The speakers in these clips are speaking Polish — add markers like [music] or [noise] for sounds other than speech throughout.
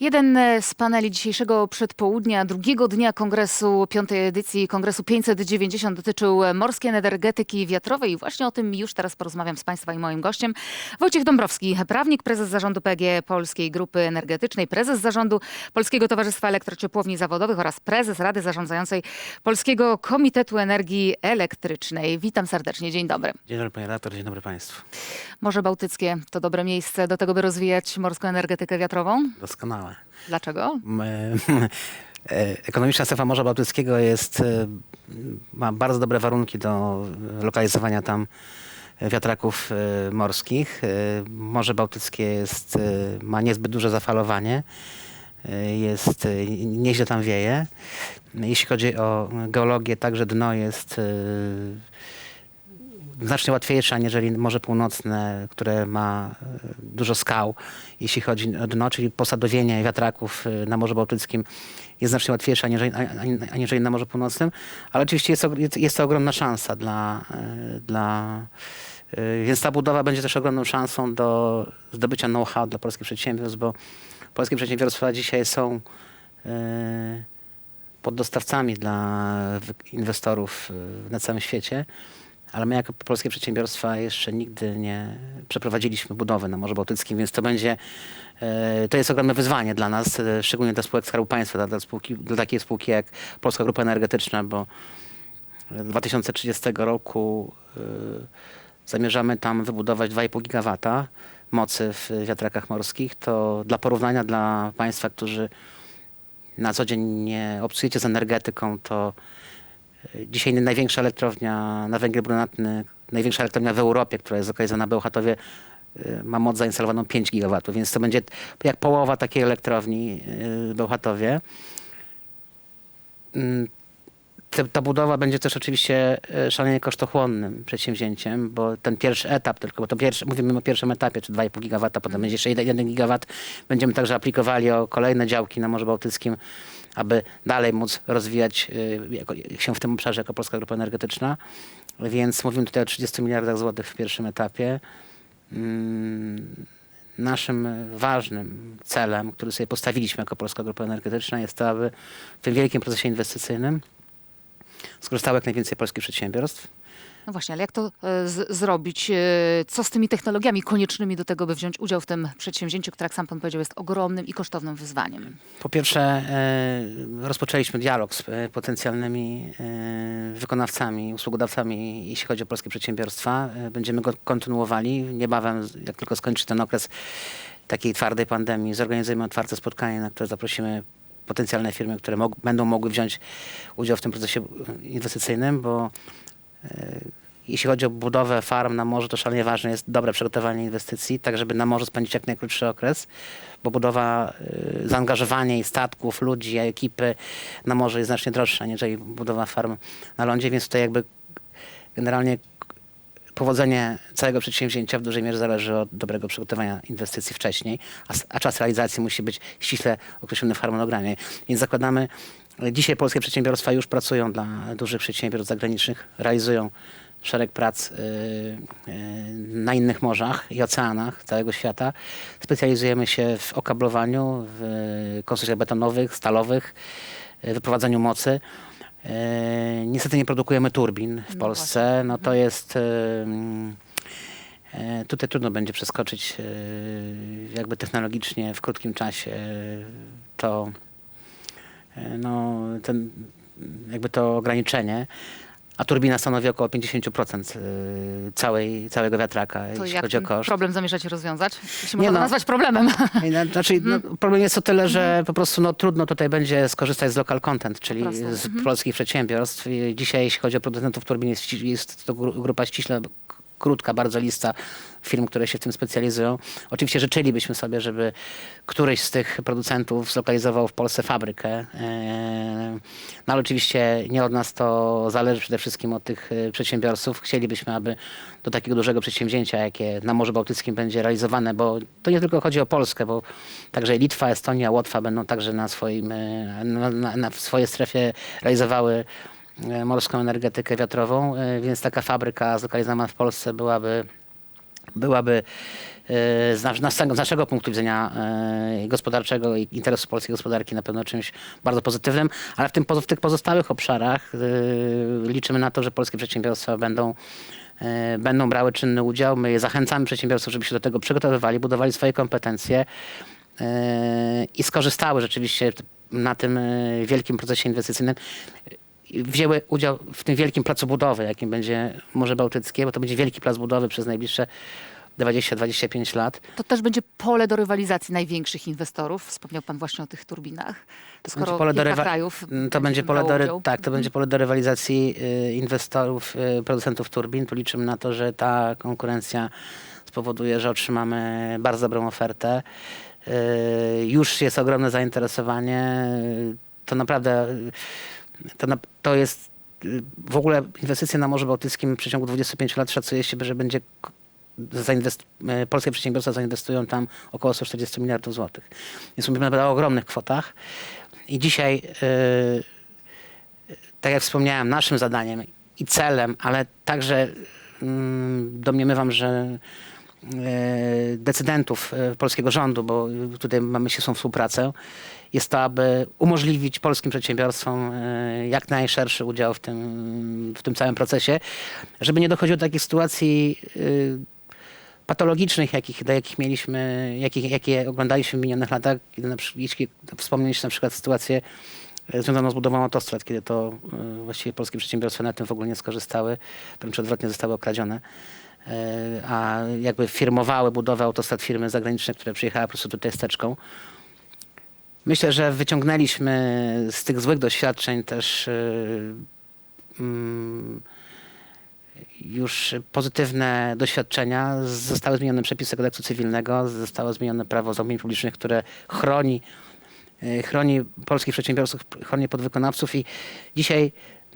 Jeden z paneli dzisiejszego przedpołudnia, drugiego dnia kongresu, piątej edycji kongresu 590 dotyczył morskiej energetyki wiatrowej i właśnie o tym już teraz porozmawiam z Państwa i moim gościem. Wojciech Dąbrowski, prawnik, prezes zarządu PG Polskiej Grupy Energetycznej, prezes zarządu Polskiego Towarzystwa Elektrociepłowni Zawodowych oraz prezes Rady Zarządzającej Polskiego Komitetu Energii Elektrycznej. Witam serdecznie, dzień dobry. Dzień dobry panie redaktor, dzień dobry państwu. Morze Bałtyckie to dobre miejsce do tego, by rozwijać morską energetykę wiatrową? Doskonałe. Dlaczego? [laughs] E, Ekonomiczna strefa Morza Bałtyckiego jest, e, ma bardzo dobre warunki do lokalizowania tam wiatraków e, morskich. Morze Bałtyckie jest, ma niezbyt duże zafalowanie. Jest, nieźle tam wieje. Jeśli chodzi o geologię, także dno jest znacznie łatwiejsze aniżeli Morze Północne, które ma e, dużo skał, jeśli chodzi o dno, czyli posadowienie wiatraków e, na Morzu Bałtyckim jest znacznie łatwiejsze aniżeli, ani- aniżeli na Morzu Północnym, ale oczywiście jest, jest- to ogromna szansa dla, e, dla więc ta budowa będzie też ogromną szansą do zdobycia know-how dla polskich przedsiębiorstw, bo polskie przedsiębiorstwa dzisiaj są e, poddostawcami dla inwestorów na całym świecie, ale my jako polskie przedsiębiorstwa jeszcze nigdy nie przeprowadziliśmy budowy na Morzu Bałtyckim, więc to będzie, e, to jest ogromne wyzwanie dla nas, e, szczególnie dla spółek Skarbu Państwa, dla, spółki, dla takiej spółki jak Polska Grupa Energetyczna, bo 2030 roku e, zamierzamy tam wybudować 2,5 gigawata mocy w wiatrakach morskich. To dla porównania dla Państwa, którzy na co dzień nie obcujecie z energetyką, to dzisiaj największa elektrownia na węgiel brunatny, największa elektrownia w Europie, która jest zlokalizowana na Bełchatowie, e, ma moc zainstalowaną 5 gigawatów, więc to będzie jak połowa takiej elektrowni e, w Bełchatowie. Ta budowa będzie też oczywiście e, szalenie kosztochłonnym przedsięwzięciem, bo ten pierwszy etap tylko, bo to pierwszy, mówimy o pierwszym etapie, czy 2,5 gigawata, potem będzie jeszcze 1 gigawat. Będziemy także aplikowali o kolejne działki na Morzu Bałtyckim, aby dalej móc rozwijać e, jako, się w tym obszarze jako Polska Grupa Energetyczna. Więc mówimy tutaj o 30 miliardach złotych w pierwszym etapie. Mm, Naszym ważnym celem, który sobie postawiliśmy jako Polska Grupa Energetyczna jest to, aby w tym wielkim procesie inwestycyjnym skorzystało jak najwięcej polskich przedsiębiorstw. No właśnie, ale jak to e, z- zrobić? E, Co z tymi technologiami koniecznymi do tego, by wziąć udział w tym przedsięwzięciu, które, jak sam pan powiedział, jest ogromnym i kosztownym wyzwaniem? Po pierwsze, e, rozpoczęliśmy dialog z e, potencjalnymi e, wykonawcami, usługodawcami, jeśli chodzi o polskie przedsiębiorstwa. E, Będziemy go kontynuowali. Niebawem, jak tylko skończy ten okres takiej twardej pandemii, zorganizujemy otwarte spotkanie, na które zaprosimy potencjalne firmy, które mog- będą mogły wziąć udział w tym procesie e, inwestycyjnym, bo e, jeśli chodzi o budowę farm na morzu, to szalenie ważne jest dobre przygotowanie inwestycji, tak żeby na morzu spędzić jak najkrótszy okres, bo budowa, y, zaangażowanie statków, ludzi, ekipy na morzu jest znacznie droższa, aniżeli budowa farm na lądzie, więc tutaj jakby generalnie powodzenie całego przedsięwzięcia w dużej mierze zależy od dobrego przygotowania inwestycji wcześniej, a, a czas realizacji musi być ściśle określony w harmonogramie. Więc zakładamy, dzisiaj polskie przedsiębiorstwa już pracują dla dużych przedsiębiorstw zagranicznych, realizują szereg prac y, y, na innych morzach i oceanach całego świata. Specjalizujemy się w okablowaniu, w konstrukcjach betonowych, stalowych, wyprowadzaniu mocy. E, Niestety nie produkujemy turbin w No Polsce. No to jest. e, e, Tutaj trudno będzie przeskoczyć jakby technologicznie w krótkim czasie to no, ten, jakby to ograniczenie. A turbina stanowi około 50% e, całej, całego wiatraka, To jeśli jak chodzi o koszt. problem zamierzacie rozwiązać? Jeśli Nie można to no. nazwać problemem. Ej, no, Znaczy, no, problem jest o tyle, że po prostu no, trudno tutaj będzie skorzystać z local content, czyli z polskich przedsiębiorstw. Dzisiaj, jeśli chodzi o producentów turbin, jest, jest to gru- grupa ściśle krótka, bardzo lista firm, które się w tym specjalizują. Oczywiście życzylibyśmy sobie, żeby któryś z tych producentów zlokalizował w Polsce fabrykę. Eee, No ale oczywiście nie od nas to zależy, przede wszystkim od tych e, przedsiębiorców. Chcielibyśmy, aby do takiego dużego przedsięwzięcia, jakie na Morzu Bałtyckim będzie realizowane, bo to nie tylko chodzi o Polskę, bo także Litwa, Estonia, Łotwa będą także na swoim, e, na, na, na w swojej strefie realizowały e, morską energetykę wiatrową, e, więc taka fabryka zlokalizowana w Polsce byłaby byłaby z, nas- naszego, z naszego punktu widzenia e, gospodarczego i interesu polskiej gospodarki na pewno czymś bardzo pozytywnym, ale w, tym, w tych pozostałych obszarach e, liczymy na to, że polskie przedsiębiorstwa będą e, będą brały czynny udział. My zachęcamy przedsiębiorców, żeby się do tego przygotowywali, budowali swoje kompetencje e, i skorzystały rzeczywiście na tym e, wielkim procesie inwestycyjnym. Wzięły udział w tym wielkim placu budowy, jakim będzie Morze Bałtyckie, bo to będzie wielki plac budowy przez najbliższe 20-25 lat. To też będzie pole do rywalizacji największych inwestorów. Wspomniał pan właśnie o tych turbinach. To Skoro będzie pole do rywa- krajów To będzie pole do, ry- tak, to będzie pole do rywalizacji y, inwestorów, y, producentów turbin. Tu liczymy na to, że ta konkurencja spowoduje, że otrzymamy bardzo dobrą ofertę. Y, Już jest ogromne zainteresowanie. To naprawdę y, to, na, to jest y, w ogóle inwestycje na Morzu Bałtyckim w przeciągu 25 lat szacuje się, że będzie e, polskie przedsiębiorstwa zainwestują tam około 140 miliardów złotych. Więc mówimy o ogromnych kwotach. I dzisiaj, e, tak jak wspomniałem, naszym zadaniem i celem, ale także mm, domniemywam, że decydentów polskiego rządu, bo tutaj mamy ścisłą współpracę, jest to, aby umożliwić polskim przedsiębiorstwom e, jak najszerszy udział w tym, w tym całym procesie, żeby nie dochodziło do takich sytuacji e, patologicznych, jakich, do jakich mieliśmy, jakich, jakie oglądaliśmy w minionych latach, kiedy na przykład, wspomnieć na przykład sytuację e, związaną z budową autostrad, kiedy to właściwie polskie przedsiębiorstwa na tym w ogóle nie skorzystały, wręcz odwrotnie zostały okradzione. A jakby firmowały budowę autostrad firmy zagraniczne, które przyjechały po prostu tutaj steczką. Myślę, że wyciągnęliśmy z tych złych doświadczeń też e, mm, już pozytywne doświadczenia. Zostały zmienione przepisy kodeksu cywilnego, zostało zmienione prawo zamówień publicznych, które chroni, e, chroni polskich przedsiębiorców, chroni podwykonawców i dzisiaj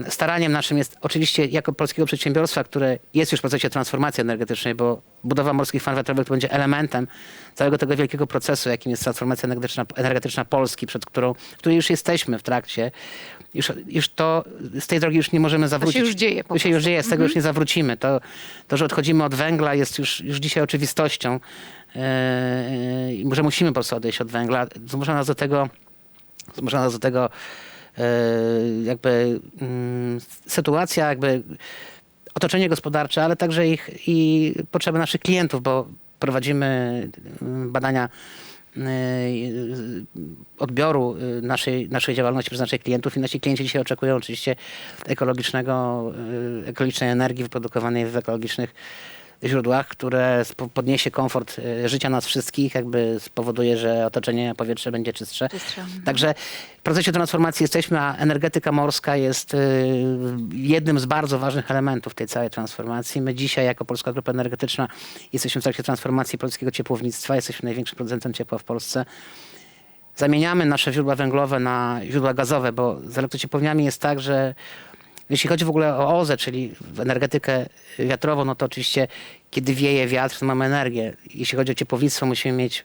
staraniem naszym jest oczywiście jako polskiego przedsiębiorstwa, które jest już w procesie transformacji energetycznej, bo budowa morskich farm wiatrowych to będzie elementem całego tego wielkiego procesu, jakim jest transformacja energetyczna, energetyczna Polski, przed którą, której już jesteśmy w trakcie. Już, już to, z tej drogi już nie możemy zawrócić. już dzieje To się już dzieje, z tego już nie zawrócimy. To, to, że odchodzimy od węgla jest już, już dzisiaj oczywistością yy, że musimy po prostu odejść od węgla. Zmusza nas do tego, zmusza nas do tego jakby mm, sytuacja, jakby otoczenie gospodarcze, ale także ich i potrzeby naszych klientów, bo prowadzimy mm, badania y, odbioru y, naszej, naszej działalności przez naszych klientów i nasi klienci dzisiaj oczekują oczywiście ekologicznego, ekologicznej energii wyprodukowanej w ekologicznych źródłach, które podniesie komfort y, życia nas wszystkich, jakby spowoduje, że otoczenie powietrze będzie czystsze. Czystsze, mhm. Także w procesie transformacji jesteśmy, a energetyka morska jest y, jednym z bardzo ważnych elementów tej całej transformacji. My dzisiaj jako Polska Grupa Energetyczna jesteśmy w trakcie transformacji polskiego ciepłownictwa, jesteśmy największym producentem ciepła w Polsce. Zamieniamy nasze źródła węglowe na źródła gazowe, bo z elektrociepłowniami jest tak, że jeśli chodzi w ogóle o OZE, czyli energetykę wiatrową, no to oczywiście kiedy wieje wiatr, to mamy energię. Jeśli chodzi o ciepłownictwo, musimy mieć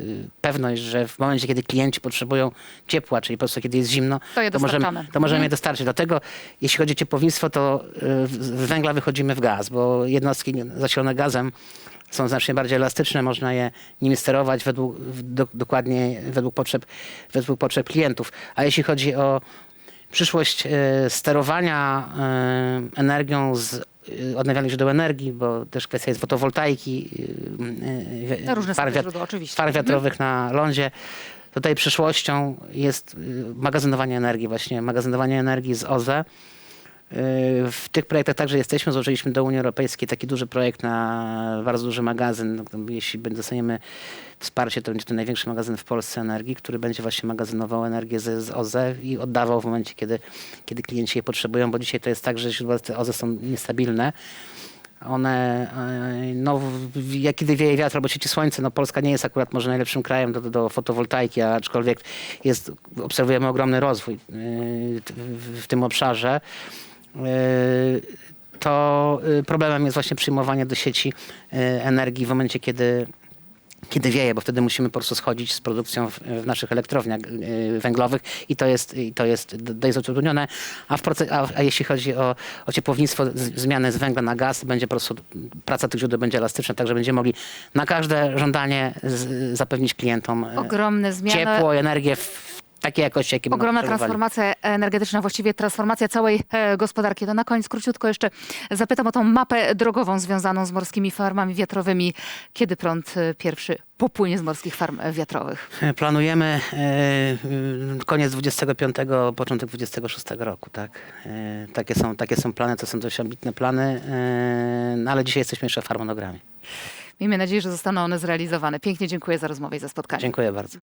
y, pewność, że w momencie, kiedy klienci potrzebują ciepła, czyli po prostu kiedy jest zimno, To je możemy, dostarczamy. to możemy Mhm. je dostarczyć. Dlatego jeśli chodzi o ciepłownictwo, to y, z węgla wychodzimy w gaz, bo jednostki zasilone gazem są znacznie bardziej elastyczne, można je nimi sterować według, do, dokładnie według potrzeb, według potrzeb klientów. A jeśli chodzi o przyszłość e, sterowania e, energią z e, odnawialnych źródeł energii, bo też kwestia jest fotowoltaiki, Na różne oczywiście. farm Mhm. wiatrowych na lądzie. Tutaj przyszłością jest magazynowanie energii, właśnie magazynowanie energii z OZE. Y, W tych projektach także jesteśmy. Złożyliśmy do Unii Europejskiej taki duży projekt na bardzo duży magazyn. No, Jeśli dostaniemy wsparcie, to będzie to największy magazyn w Polsce energii, który będzie właśnie magazynował energię z, OZE i oddawał w momencie, kiedy, kiedy klienci je potrzebują, bo dzisiaj to jest tak, że źródła OZE są niestabilne. One, e, no, jak kiedy wieje wiatr albo świeci słońce, no Polska nie jest akurat może najlepszym krajem do, do, fotowoltaiki, aczkolwiek jest, obserwujemy ogromny rozwój e, w tym obszarze. E, To e, problemem jest właśnie przyjmowanie do sieci e, energii w momencie, kiedy kiedy wieje, bo wtedy musimy po prostu schodzić z produkcją w, w naszych elektrowniach węglowych i to jest, i to jest, to jest utrudnione. A, w proce- a, a jeśli chodzi o, o ciepłownictwo, z, zmiany z węgla na gaz, będzie po prostu praca tych źródeł będzie elastyczna, tak że będziemy mogli na każde żądanie z, zapewnić klientom Ogromne zmiany. ciepło i energię w takiej jakości, jakiej będą Ogromna potrzebowali. transformacja energetyczna, właściwie transformacja całej e, gospodarki. To na koniec króciutko jeszcze zapytam o tą mapę drogową związaną z morskimi farmami wiatrowymi. Kiedy prąd e, pierwszy popłynie z morskich farm e, wiatrowych? Planujemy e, koniec 25, początek 26 roku, tak? E, takie, są, takie są plany, to są dość ambitne plany, e, no ale dzisiaj jesteśmy jeszcze w harmonogramie. Miejmy nadzieję, że zostaną one zrealizowane. Pięknie dziękuję za rozmowę i za spotkanie. Dziękuję bardzo.